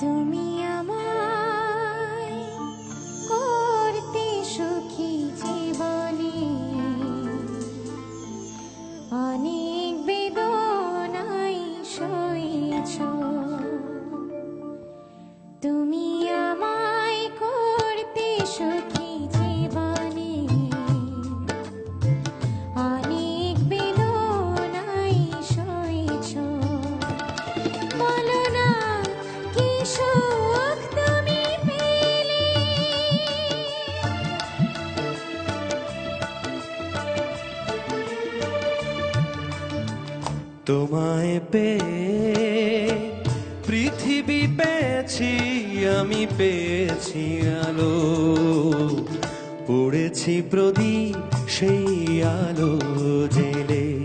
তুমি আমায় করতে সুখী জীবনে। অনেক বেদনাই তুমি আমায় করতে সুখী তোমায় পেয়ে পৃথিবী পেয়েছি আমি পেয়েছি আলো। পড়েছি প্রদীপ সেই আলো জেলে।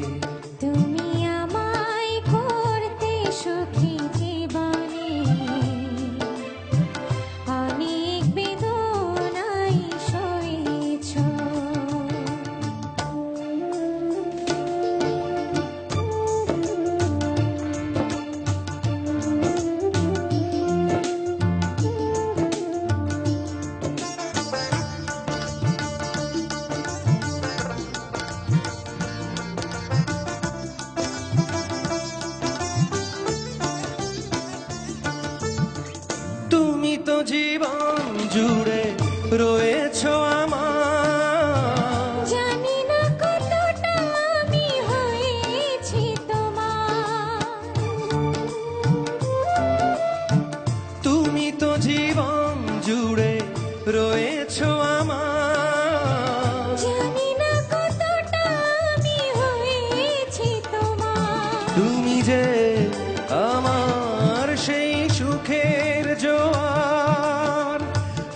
সুখের জোয়ার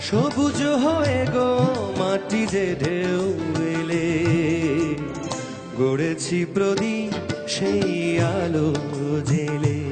সবুজ হয়ে গো মাটি যে ঢেউ এলে। গড়েছি প্রদীপ সেই আলো জেলে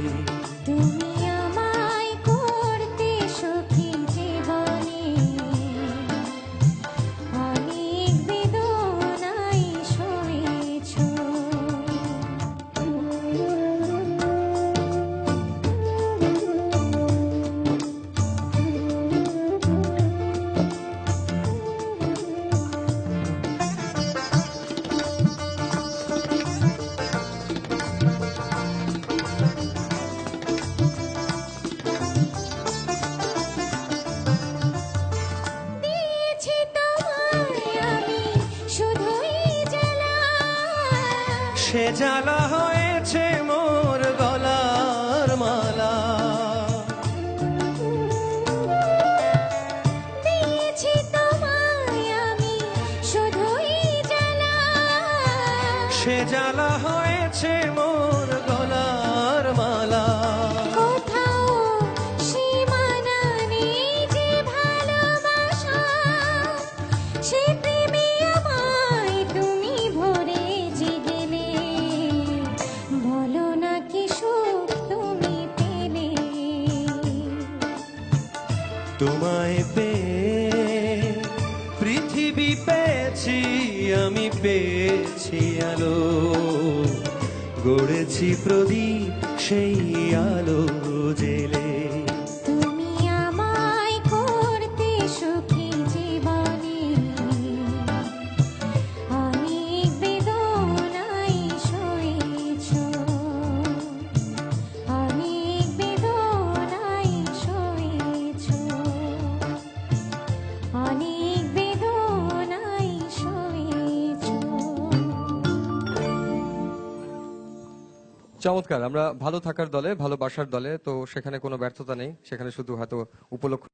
সে জ্বালা হয়েছে মোর গলার মালা। সে জ্বালা হয়েছে মোর তোমায় পে পৃথিবী পেয়েছি আমি পেয়েছি আলো। গড়েছি প্রদীপ সেই আলো জেলে। চমৎকার, আমরা ভালো থাকার দলে, ভালো বাসার দলে, তো সেখানে কোনো ব্যর্থতা নেই, সেখানে শুধু হয়তো উপলক্ষ